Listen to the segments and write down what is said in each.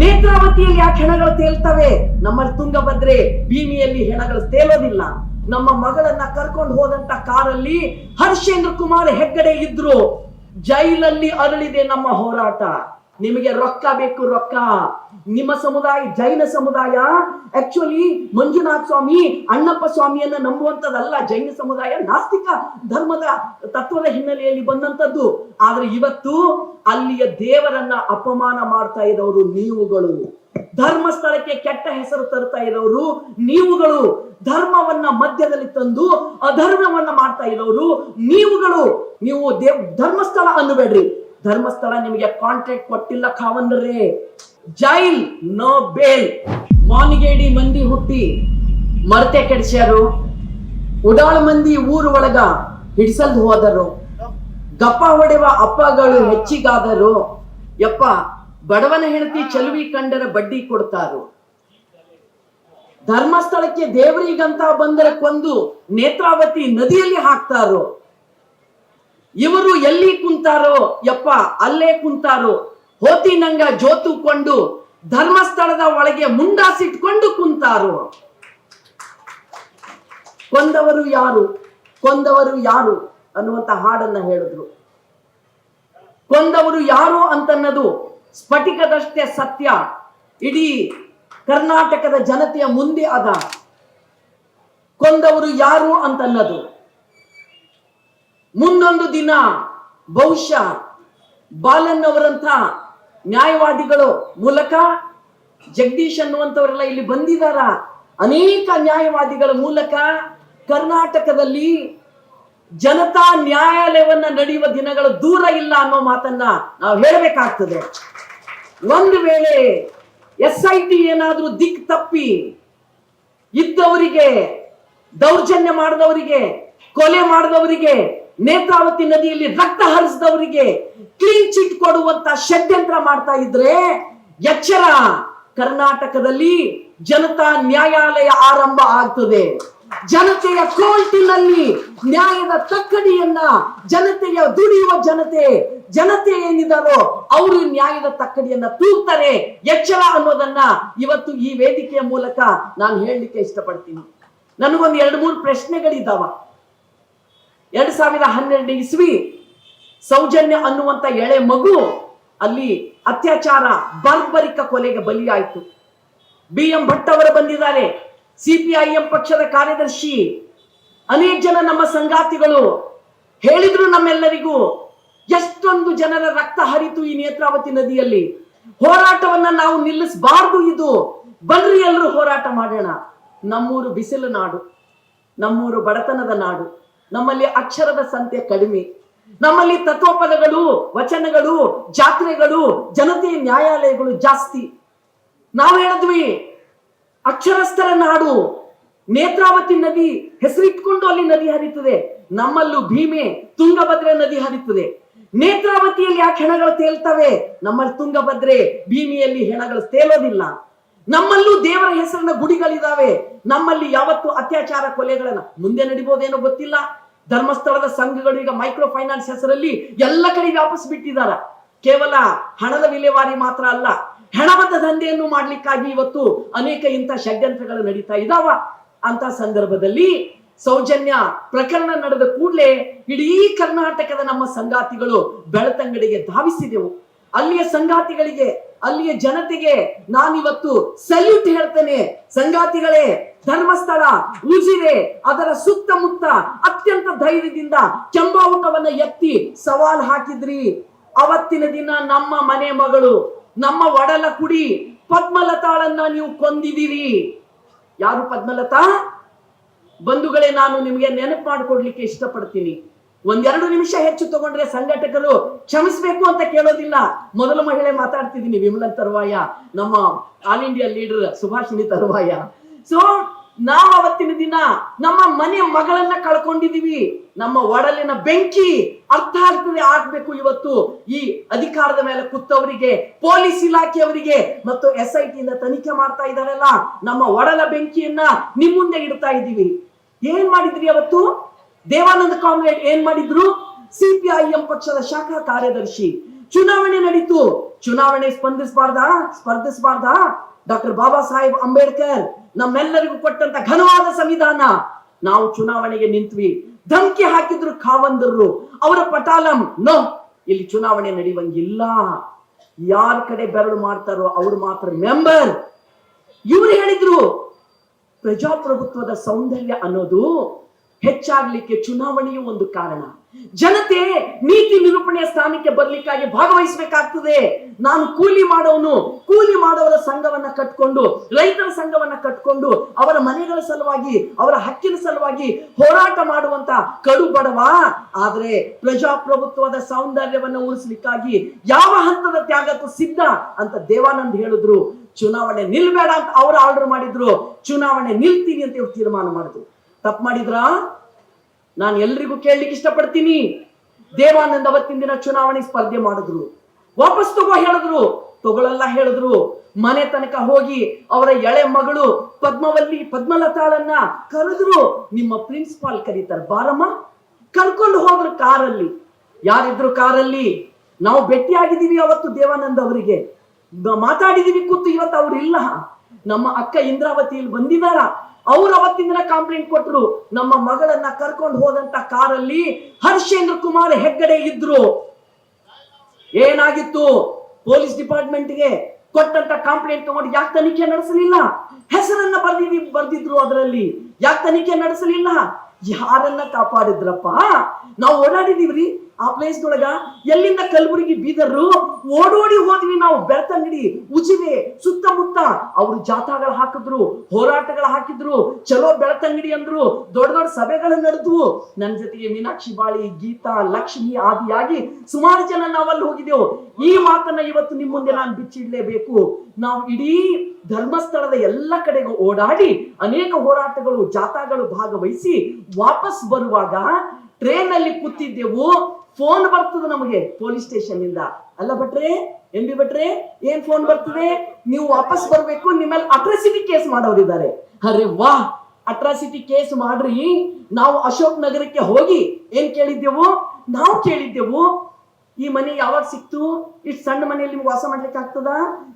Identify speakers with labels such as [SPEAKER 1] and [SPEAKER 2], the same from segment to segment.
[SPEAKER 1] ನೇತ್ರಾವತಿಯಲ್ಲಿ ಯಾಕೆ ಹೆಣಗಳು ತೇಲ್ತವೆ. ನಮ್ಮಲ್ಲಿ ತುಂಗಭದ್ರೆ ಭೀಮಿಯಲ್ಲಿ ಹೆಣಗಳು ತೇಲೋದಿಲ್ಲ. ನಮ್ಮ ಮಗಳನ್ನ ಕರ್ಕೊಂಡು ಹೋದಂತ ಕಾರಲ್ಲಿ ಹರ್ಷೇಂದ್ರ ಕುಮಾರ್ ಹೆಗ್ಗಡೆ ಇದ್ರು. ಜೈಲಲ್ಲಿ ಅರಳಿದೆ ನಮ್ಮ ಹೋರಾಟ. ನಿಮಗೆ ರೊಕ್ಕ ಬೇಕು, ರೊಕ್ಕ. ನಿಮ್ಮ ಸಮುದಾಯ, ಜೈನ ಸಮುದಾಯ. ಆಕ್ಚುಲಿ ಮಂಜುನಾಥ ಸ್ವಾಮಿ, ಅಣ್ಣಪ್ಪ ಸ್ವಾಮಿಯನ್ನ ನಂಬುವಂತದಲ್ಲ ಜೈನ ಸಮುದಾಯ, ನಾಸ್ತಿಕ ಧರ್ಮದ ತತ್ವದ ಹಿನ್ನೆಲೆಯಲ್ಲಿ ಬಂದಂತದ್ದು ಆದ್ರೆ ಇವತ್ತು ಅಲ್ಲಿಯ ದೇವರನ್ನ ಅಪಮಾನ ಮಾಡ್ತಾ ಇರೋರು ನೀವುಗಳು. ಧರ್ಮಸ್ಥಳಕ್ಕೆ ಕೆಟ್ಟ ಹೆಸರು ತರ್ತಾ ಇರೋರು ನೀವುಗಳು. ಧರ್ಮವನ್ನ ಮಧ್ಯದಲ್ಲಿ ತಂದು ಅಧರ್ಮವನ್ನ ಮಾಡ್ತಾ ಇರೋರು ನೀವುಗಳು. ನೀವು ದೇವ್, ಧರ್ಮಸ್ಥಳ ಅನ್ನಬೇಡ್ರಿ. ಧರ್ಮಸ್ಥಳ ನಿಮಗೆ ಕಾಂಟ್ರಾಕ್ಟ್ ಕೊಟ್ಟಿಲ್ಲ ಕಾವಂದ್ರೆ ಜೈಲ್, ನೋ ಬೇಲ್ ಮಾನಿಗೇಡಿ ಮಂದಿ ಹುಟ್ಟಿ. ಮರತೆ ಕೆಡಿಸ್ಯಾರು. ಉಡಾಳ ಮಂದಿ ಊರು ಒಳಗ ಹಿಡಿಸಲ್ದು ಹೋದರು. ಗಪ್ಪ ಹೊಡೆವ ಅಪ್ಪಗಳು ಹೆಚ್ಚಿಗಾದರು. ಯಪ್ಪ, ಬಡವನ ಹೆಂಡತಿ ಚಲುವಿ ಕಂಡರ ಬಡ್ಡಿ ಕೊಡ್ತಾರು. ಧರ್ಮಸ್ಥಳಕ್ಕೆ ದೇವರಿಗಂತ ಬಂದರ ಕೊಂದು ನೇತ್ರಾವತಿ ನದಿಯಲ್ಲಿ ಹಾಕ್ತಾರೋ. ಇವರು ಎಲ್ಲಿ ಕುಂತಾರೋ, ಯಪ್ಪ, ಅಲ್ಲೇ ಕುಂತಾರೋ, ಹೋತಿನಂಗ ಜೋತುಕೊಂಡು ಧರ್ಮಸ್ಥಳದ ಒಳಗೆ ಮುಂಡಾಸಿಟ್ಕೊಂಡು ಕುಂತಾರೋ? ಕೊಂದವರು ಯಾರು? ಕೊಂದವರು ಯಾರು? ಅನ್ನುವಂತ ಹಾಡನ್ನ ಹೇಳಿದ್ರು. ಕೊಂದವರು ಯಾರು ಅಂತನ್ನದು ಸ್ಫಟಿಕದಷ್ಟೇ ಸತ್ಯ. ಇಡೀ ಕರ್ನಾಟಕದ ಜನತೆಯ ಮುಂದೆ ಅದ. ಕೊಂದವರು ಯಾರು ಅಂತನ್ನದು? ಮುಂದೊಂದು ದಿನ ಬಹುಶಃ ಬಾಲನ್ ಅವರಂತ ನ್ಯಾಯವಾದಿಗಳು ಮೂಲಕ ಜಗದೀಶ್ ಅನ್ನುವಂಥವರೆಲ್ಲ ಇಲ್ಲಿ ಬಂದಿದಾರ. ಅನೇಕ ನ್ಯಾಯವಾದಿಗಳ ಮೂಲಕ ಕರ್ನಾಟಕದಲ್ಲಿ ಜನತಾ ನ್ಯಾಯಾಲಯವನ್ನ ನಡೆಯುವ ದಿನಗಳು ದೂರ ಇಲ್ಲ ಅನ್ನೋ ಮಾತನ್ನ ನಾವು ಹೇಳಬೇಕಾಗ್ತದೆ. ಒಂದು ವೇಳೆ ಎಸ್ ಐ ಟಿ ಏನಾದ್ರೂ ದಿಕ್ ತಪ್ಪಿ ಇದ್ದವರಿಗೆ, ದೌರ್ಜನ್ಯ ಮಾಡಿದವರಿಗೆ, ಕೊಲೆ ಮಾಡಿದವರಿಗೆ ನೇತ್ರಾವತಿ ನದಿಯಲ್ಲಿ ರಕ್ತ ಹರಿಸಿದವರಿಗೆ ಕ್ಲೀನ್ ಚಿಟ್ ಕೊಡುವಂತ ಷಡ್ಯಂತ್ರ ಮಾಡ್ತಾ ಇದ್ರೆ ಎಚ್ಚರ. ಕರ್ನಾಟಕದಲ್ಲಿ ಜನತಾ ನ್ಯಾಯಾಲಯ ಆರಂಭ ಆಗ್ತದೆ. ಜನತೆಯ ಕೋರ್ಟಿನಲ್ಲಿ ನ್ಯಾಯದ ತಕ್ಕಡಿಯನ್ನ ಜನತೆಯ ದುಡಿಯುವ ಜನತೆ ಜನತೆ ಏನಿದಾರೋ ಅವರು ನ್ಯಾಯದ ತಕ್ಕಡಿಯನ್ನ ತೂಗ್ತಾರೆ. ಎಚ್ಚರ ಅನ್ನೋದನ್ನ ಇವತ್ತು ಈ ವೇದಿಕೆಯ ಮೂಲಕ ನಾನು ಹೇಳಲಿಕ್ಕೆ ಇಷ್ಟಪಡ್ತೀನಿ. ನನಗೊಂದು ಎರಡು ಮೂರು ಪ್ರಶ್ನೆಗಳಿದ್ದಾವ ಎರಡ್ ಸಾವಿರದ ಹನ್ನೆರಡು ಇಸ್ವಿ ಸೌಜನ್ಯ ಅನ್ನುವಂತ ಎಳೆ ಮಗು ಅಲ್ಲಿ ಅತ್ಯಾಚಾರ, ಬರ್ಬರಿಕ ಕೊಲೆಗೆ ಬಲಿಯಾಯಿತು. ಬಿ ಎಂ ಭಟ್ ಅವರು ಬಂದಿದ್ದಾರೆ. ಸಿಪಿಐಎಂ ಪಕ್ಷದ ಕಾರ್ಯದರ್ಶಿ. ಅನೇಕ ಜನ ನಮ್ಮ ಸಂಗಾತಿಗಳು ಹೇಳಿದ್ರು ನಮ್ಮೆಲ್ಲರಿಗೂ, ಎಷ್ಟೊಂದು ಜನರ ರಕ್ತ ಹರಿತು ಈ ನೇತ್ರಾವತಿ ನದಿಯಲ್ಲಿ. ಹೋರಾಟವನ್ನ ನಾವು ನಿಲ್ಲಿಸಬಾರ್ದು ಇದು. ಬನ್ರಿ ಎಲ್ಲರೂ ಹೋರಾಟ ಮಾಡೋಣ. ನಮ್ಮೂರು ಬಿಸಿಲು ನಾಡು, ನಮ್ಮೂರು ಬಡತನದ ನಾಡು. ನಮ್ಮಲ್ಲಿ ಅಕ್ಷರದ ಸಂತೆ ಕಡಿಮೆ. ನಮ್ಮಲ್ಲಿ ತತ್ವಪದಗಳು, ವಚನಗಳು, ಜಾತ್ರೆಗಳು, ಜನತೆ ನ್ಯಾಯಾಲಯಗಳು ಜಾಸ್ತಿ. ನಾವು ಹೇಳಿದ್ವಿ, ಅಕ್ಷರಸ್ಥರ ನಾಡು, ನೇತ್ರಾವತಿ ನದಿ, ಹೆಸರಿಟ್ಕೊಂಡು ಅಲ್ಲಿ ನದಿ ಹರಿತದೆ. ನಮ್ಮಲ್ಲೂ ಭೀಮೆ, ತುಂಗಭದ್ರೆ ನದಿ ಹರಿತದೆ. ನೇತ್ರಾವತಿಯಲ್ಲಿ ಯಾಕೆ ಹೆಣಗಳು ತೇಲ್ತವೆ? ನಮ್ಮಲ್ಲಿ ತುಂಗಭದ್ರೆ ಭೀಮಿಯಲ್ಲಿ ಹೆಣಗಳು ತೇಲೋದಿಲ್ಲ. ನಮ್ಮಲ್ಲೂ ದೇವರ ಹೆಸರಿನ ಗುಡಿಗಳಿದಾವೆ. ನಮ್ಮಲ್ಲಿ ಯಾವತ್ತು ಅತ್ಯಾಚಾರ ಕೊಲೆಗಳನ್ನ ಮುಂದೆ ನಡಿಬೋದೇನೋ ಗೊತ್ತಿಲ್ಲ. ಧರ್ಮಸ್ಥಳದ ಸಂಘಗಳು ಈಗ ಮೈಕ್ರೋ ಫೈನಾನ್ಸ್ ಹೆಸರಲ್ಲಿ ಎಲ್ಲ ಕಡೆ ವ್ಯಾಪಸ್ ಬಿಟ್ಟಿದಾರ. ಕೇವಲ ಹಣದ ವಿಲೇವಾರಿ ಮಾತ್ರ ಅಲ್ಲ ಹೆಣಬದ್ದ ದಂಧೆಯನ್ನು ಮಾಡ್ಲಿಕ್ಕಾಗಿ ಇವತ್ತು ಅನೇಕ ಇಂಥ ಷಡ್ಯಂತ್ರಗಳು ನಡೀತಾ ಇದಾವ. ಅಂತ ಸಂದರ್ಭದಲ್ಲಿ ಸೌಜನ್ಯ ಪ್ರಕರಣ ನಡೆದ ಕೂಡಲೇ ಇಡೀ ಕರ್ನಾಟಕದ ನಮ್ಮ ಸಂಗಾತಿಗಳು ಬೆಳತಂಗಡಿಗೆ ಧಾವಿಸಿದೆವು. ಅಲ್ಲಿಯ ಸಂಗಾತಿಗಳಿಗೆ, ಅಲ್ಲಿಯ ಜನತೆಗೆ ನಾನಿವತ್ತು ಸಲ್ಯೂಟ್ ಹೇಳ್ತೇನೆ. ಸಂಗಾತಿಗಳೇ, ಧರ್ಮಸ್ಥಳ, ಉಜಿರೆ, ಅದರ ಸುತ್ತಮುತ್ತ ಅತ್ಯಂತ ಧೈರ್ಯದಿಂದ ಕೆಂಬಾವುಟವನ್ನ ಎತ್ತಿ ಸವಾಲ್ ಹಾಕಿದ್ರಿ. ಅವತ್ತಿನ ದಿನ ನಮ್ಮ ಮನೆ ಮಗಳು, ನಮ್ಮ ಒಡಲ ಕುಡಿ ಪದ್ಮಲತಾಳನ್ನ ನೀವು ಕೊಂದಿದ್ದೀರಿ. ಯಾರು ಪದ್ಮಲತಾ? ಬಂಧುಗಳೇ, ನಾನು ನಿಮಗೆ ನೆನಪು ಮಾಡಿಕೊಡ್ಲಿಕ್ಕೆ ಇಷ್ಟಪಡ್ತೀನಿ. ಒಂದೆರಡು ನಿಮಿಷ ಹೆಚ್ಚು ತಗೊಂಡ್ರೆ ಸಂಘಟಕರು ಕ್ಷಮಿಸ್ಬೇಕು ಅಂತ ಕೇಳೋದಿಲ್ಲ. ಮೊದಲ ಮಹಿಳೆ ಮಾತಾಡ್ತಿದ್ದೀನಿ, ವಿಮಲನ್ ತರುವಾಯ, ನಮ್ಮ ಆಲ್ ಇಂಡಿಯಾ ಲೀಡರ್ ಸುಭಾಷಿಣಿ ತರುವಾಯ. ಸೊ ನಾವು ಅವತ್ತಿನ ದಿನ ನಮ್ಮ ಮನೆ ಮಗಳನ್ನ ಕಳ್ಕೊಂಡಿದೀವಿ. ನಮ್ಮ ಒಡಲಿನ ಬೆಂಕಿ ಅರ್ಥ ಆಗ್ತದೆ, ಆಗ್ಬೇಕು ಇವತ್ತು. ಈ ಅಧಿಕಾರದ ಮೇಲೆ ಕುತ್ತವರಿಗೆ ಪೊಲೀಸ್ ಇಲಾಖೆಯವರಿಗೆ ಮತ್ತು ಎಸ್ ಐ ಟಿಯಿಂದ ತನಿಖೆ ಮಾಡ್ತಾ ಇದಾರಲ್ಲ ನಮ್ಮ ಒಡಲ ಬೆಂಕಿಯನ್ನ ನಿಮ್ಮ ಮುಂದೆ ಇಡ್ತಾ ಇದ್ದೀವಿ ಏನ್ ಮಾಡಿದ್ರಿ ಅವತ್ತು? ದೇವಾನಂದ ಕಾಮ್ರೇಡ್ ಏನ್ ಮಾಡಿದ್ರು? ಸಿಪಿಐಎಂ ಪಕ್ಷದ ಶಾಖಾ ಕಾರ್ಯದರ್ಶಿ. ಚುನಾವಣೆ ನಡೀತು. ಚುನಾವಣೆ ಸ್ಪಂದಿಸಬಾರ್ದ? ಸ್ಪರ್ಧಿಸಬಾರ್ದ? ಡಾಕ್ಟರ್ ಬಾಬಾ ಸಾಹೇಬ್ ಅಂಬೇಡ್ಕರ್, ನಮ್ಮೆಲ್ಲರಿಗೂ ಕೊಟ್ಟಂತ ಘನವಾದ ಸಂವಿಧಾನ. ನಾವು ಚುನಾವಣೆಗೆ ನಿಂತ್ವಿ. ಧಮಕಿ ಹಾಕಿದ್ರು ಖಾವಂದರು ಅವರ ಪಟಾಲಂ, ನೋ, ಇಲ್ಲಿ ಚುನಾವಣೆ ನಡೆಯುವಂಗಿಲ್ಲ. ಯಾರ ಕಡೆ ಬೆರಳು ಮಾಡ್ತಾರೋ ಅವ್ರು ಮಾತ್ರ ಮೆಂಬರ್. ಇವ್ರು ಹೇಳಿದ್ರು, ಪ್ರಜಾಪ್ರಭುತ್ವದ ಸೌಂದರ್ಯ ಅನ್ನೋದು ಹೆಚ್ಚಾಗ್ಲಿಕ್ಕೆ ಚುನಾವಣೆಯು ಒಂದು ಕಾರಣ. ಜನತೆ ನೀತಿ ನಿರೂಪಣೆಯ ಸ್ಥಾನಕ್ಕೆ ಬರ್ಲಿಕ್ಕಾಗಿ ಭಾಗವಹಿಸಬೇಕಾಗ್ತದೆ. ನಾನು ಕೂಲಿ ಮಾಡೋನು, ಕೂಲಿ ಮಾಡೋರ ಸಂಘವನ್ನ ಕಟ್ಕೊಂಡು, ರೈತರ ಸಂಘವನ್ನ ಕಟ್ಕೊಂಡು, ಅವರ ಮನೆಗಳ ಸಲುವಾಗಿ, ಅವರ ಹಕ್ಕಿನ ಸಲುವಾಗಿ ಹೋರಾಟ ಮಾಡುವಂತ ಕಡು ಬಡವ. ಆದ್ರೆ ಪ್ರಜಾಪ್ರಭುತ್ವದ ಸೌಂದರ್ಯವನ್ನು ಉಳಿಸ್ಲಿಕ್ಕಾಗಿ ಯಾವ ಹಂತದ ತ್ಯಾಗಕ್ಕೂ ಸಿದ್ಧ ಅಂತ ದೇವಾನಂದ್ ಹೇಳಿದ್ರು. ಚುನಾವಣೆ ನಿಲ್ಬೇಡ ಅಂತ ಅವರು ಆರ್ಡರ್ ಮಾಡಿದ್ರು. ಚುನಾವಣೆ ನಿಲ್ತೀನಿ ಅಂತ ಇವ್ರು ತೀರ್ಮಾನ ಮಾಡಿದ್ರು. ತಪ್ಪು ಮಾಡಿದ್ರಾ? ನಾನು ಎಲ್ರಿಗೂ ಕೇಳಲಿಕ್ಕೆ ಇಷ್ಟಪಡ್ತೀನಿ. ದೇವಾನಂದ್ ಅವತ್ತಿನ ದಿನ ಚುನಾವಣೆ ಸ್ಪರ್ಧೆ ಮಾಡಿದ್ರು. ವಾಪಸ್ ತಗೋ ಹೇಳಿದ್ರು. ತಗೊಳಲ್ಲ ಹೇಳಿದ್ರು. ಮನೆ ತನಕ ಹೋಗಿ ಅವರ ಎಳೆ ಮಗಳು ಪದ್ಮವಲ್ಲಿ, ಪದ್ಮಲತಾಳನ್ನ ಕರೆದ್ರು. ನಿಮ್ಮ ಪ್ರಿನ್ಸಿಪಾಲ್ ಕರೀತಾರೆ, ಬಾರಮ್ಮ. ಕರ್ಕೊಂಡು ಹೋದ್ರು ಕಾರಲ್ಲಿ. ಯಾರಿದ್ರು ಕಾರಲ್ಲಿ? ನಾವು ಭೇಟಿಯಾಗಿದ್ದೀವಿ ಅವತ್ತು ದೇವಾನಂದ್ ಅವರಿಗೆ. ಮಾತಾಡಿದೀವಿ ಕೂತು ಇವತ್ತು ಅವ್ರು ಇಲ್ಲ. ನಮ್ಮ ಅಕ್ಕ ಇಂದ್ರಾವತಿ ಇಲ್ಲಿ ಬಂದಿದಾರ ಅವ್ರು ಅವತ್ತಿಂದ ಕಂಪ್ಲೇಂಟ್ ಕೊಟ್ರು ನಮ್ಮ ಮಗಳನ್ನ ಕರ್ಕೊಂಡು ಹೋದಂತ ಕಾರಲ್ಲಿ ಹರ್ಷೇಂದ್ರ ಕುಮಾರ್ ಹೆಗ್ಗಡೆ ಇದ್ರು. ಏನಾಗಿತ್ತು? ಪೊಲೀಸ್ ಡಿಪಾರ್ಟ್ಮೆಂಟ್ಗೆ ಕೊಟ್ಟಂತ ಕಂಪ್ಲೇಂಟ್ ತಗೊಂಡು ಯಾಕೆ ತನಿಖೆ ನಡೆಸಲಿಲ್ಲ? ಹೆಸರನ್ನ ಬರ್ದಿದ್ವಿ ಬರ್ದಿದ್ರು ಅದರಲ್ಲಿ. ಯಾಕೆ ತನಿಖೆ ನಡೆಸಲಿಲ್ಲ? ಯಾರನ್ನ ಕಾಪಾಡಿದ್ರಪ್ಪ? ನಾವು ಓಡಾಡಿದೀವ್ರಿ. ಆ ಪ್ಲೇಸ್ ಒಳಗ ಎಲ್ಲಿಂದ ಕಲ್ಬುರ್ಗಿ ಬೀದರು ಓಡೋಡಿ ಹೋದ್ವಿ ನಾವು ಬೆಳ್ತಂಗಡಿ, ಉಜಿರೆ, ಸುತ್ತಮುತ್ತ. ಅವರು ಜಾಥಾಗಳು ಹಾಕಿದ್ರು, ಹೋರಾಟಗಳು ಹಾಕಿದ್ರು, ಚಲೋ ಬೆಳ್ತಂಗಡಿ ಅಂದ್ರು, ದೊಡ್ಡ ದೊಡ್ಡ ಸಭೆಗಳು ನಡೆದ್ವು. ನನ್ನ ಜೊತೆಗೆ ಮೀನಾಕ್ಷಿ ಬಾಳಿ, ಗೀತಾ, ಲಕ್ಷ್ಮಿ ಆದಿಯಾಗಿ ಸುಮಾರು ಜನ ನಾವಲ್ಲಿ ಹೋಗಿದ್ದೆವು. ಈ ಮಾತನ್ನ ಇವತ್ತು ನಿಮ್ಮ ಮುಂದೆ ನಾನು ಬಿಚ್ಚಿಡ್ಲೇಬೇಕು. ನಾವು ಇಡೀ ಧರ್ಮಸ್ಥಳದ ಎಲ್ಲ ಕಡೆಗೂ ಓಡಾಡಿ ಅನೇಕ ಹೋರಾಟಗಳು, ಜಾಥಾಗಳು ಭಾಗವಹಿಸಿ ವಾಪಸ್ ಬರುವಾಗ ಟ್ರೇನ್ ಅಲ್ಲಿ ಕೂತಿದ್ದೆವು. ಫೋನ್ ಬರ್ತದೆ ನಮಗೆ ಪೊಲೀಸ್ ಸ್ಟೇಷನ್ ಇಂದ. ಅಲ್ಲ ಭಟ್ರೆ ಎಂ ಬಿ ಭಟ್ರೆ ಏನ್ ಫೋನ್ ಬರ್ತದೆ? ನೀವು ವಾಪಸ್ ಬರ್ಬೇಕು ನಿಮ್ಮಲ್ಲಿ ಅಟ್ರಾಸಿಟಿ ಕೇಸ್ ಮಾಡೋರಿದ್ದಾರೆ. ಅರೆ ವಾ! ಅಟ್ರಾಸಿಟಿ ಕೇಸ್ ಮಾಡ್ರಿ. ನಾವು ಅಶೋಕ್ ನಗರಕ್ಕೆ ಹೋಗಿ ಏನ್ ಕೇಳಿದ್ದೆವು? ನಾವು ಕೇಳಿದ್ದೆವು ಈ ಮನೆ ಯಾವಾಗ ಸಿಕ್ತು? ಇಷ್ಟು ಸಣ್ಣ ಮನೆಯಲ್ಲಿ ನಿಮ್ಗೆ ವಾಸ ಮಾಡ್ಲಿಕ್ಕೆ ಆಗ್ತದ?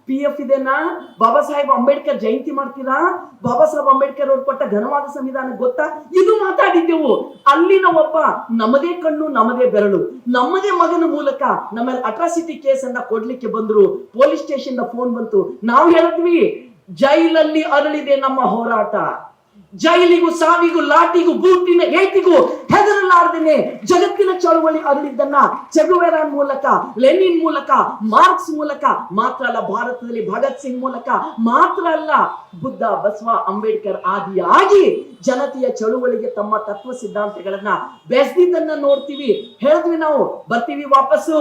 [SPEAKER 1] ಪಿ ಎಫ್ ಇದೆನಾ? ಬಾಬಾ ಸಾಹೇಬ್ ಅಂಬೇಡ್ಕರ್ ಜಯಂತಿ ಮಾಡ್ತೀರಾ? ಬಾಬಾ ಸಾಹೇಬ್ ಅಂಬೇಡ್ಕರ್ ಅವ್ರು ಕೊಟ್ಟ ಘನವಾದ ಸಂವಿಧಾನ ಗೊತ್ತಾ? ಇದು ಮಾತಾಡಿದ್ದೆವು. ಅಲ್ಲಿನ ಒಬ್ಬ ನಮ್ಮದೇ ಕಣ್ಣು, ನಮ್ಮದೇ ಬೆರಳು. ನಮ್ಮದೇ ಮಗನ ಮೂಲಕ ನಮ್ಮಲ್ಲಿ ಅಟ್ರಾಸಿಟಿ ಕೇಸ್ ಅನ್ನ ಕೊಡ್ಲಿಕ್ಕೆ ಬಂದ್ರು. ಪೊಲೀಸ್ ಸ್ಟೇಷನ್ ಫೋನ್ ಬಂತು. ನಾವು ಹೇಳಿದ್ವಿ ಜೈಲಲ್ಲಿ ಅರಳಿದೆ ನಮ್ಮ ಹೋರಾಟ. ಜೈಲಿಗೂ ಸಾವಿಗೂ ಲಾಟಿಗೂ ಬೂಟಿನ ಏಟಿಗೂ ಹೆದರಲಾರದೇನೆ ಜಗತ್ತಿನ ಚಳುವಳಿ ಅರಳಿದ್ದನ್ನ ಚಗುವೆರ ಮೂಲಕ, ಲೆನಿನ್ ಮೂಲಕ, ಮಾರ್ಕ್ಸ್ ಮೂಲಕ, ಮಾತ್ರ ಅಲ್ಲ ಭಾರತದಲ್ಲಿ ಭಗತ್ ಸಿಂಗ್ ಮೂಲಕ, ಮಾತ್ರ ಅಲ್ಲ ಬುದ್ಧ ಬಸವ ಅಂಬೇಡ್ಕರ್ ಆದಿಯಾಗಿ ಜನತೆಯ ಚಳುವಳಿಗೆ ತಮ್ಮ ತತ್ವ ಸಿದ್ಧಾಂತಗಳನ್ನ ಬೆಸ್ದಿದ್ದನ್ನ ನೋಡ್ತೀವಿ. ಹೇಳಿದ್ವಿ ನಾವು, ಬರ್ತೀವಿ ವಾಪಸ್ಸು.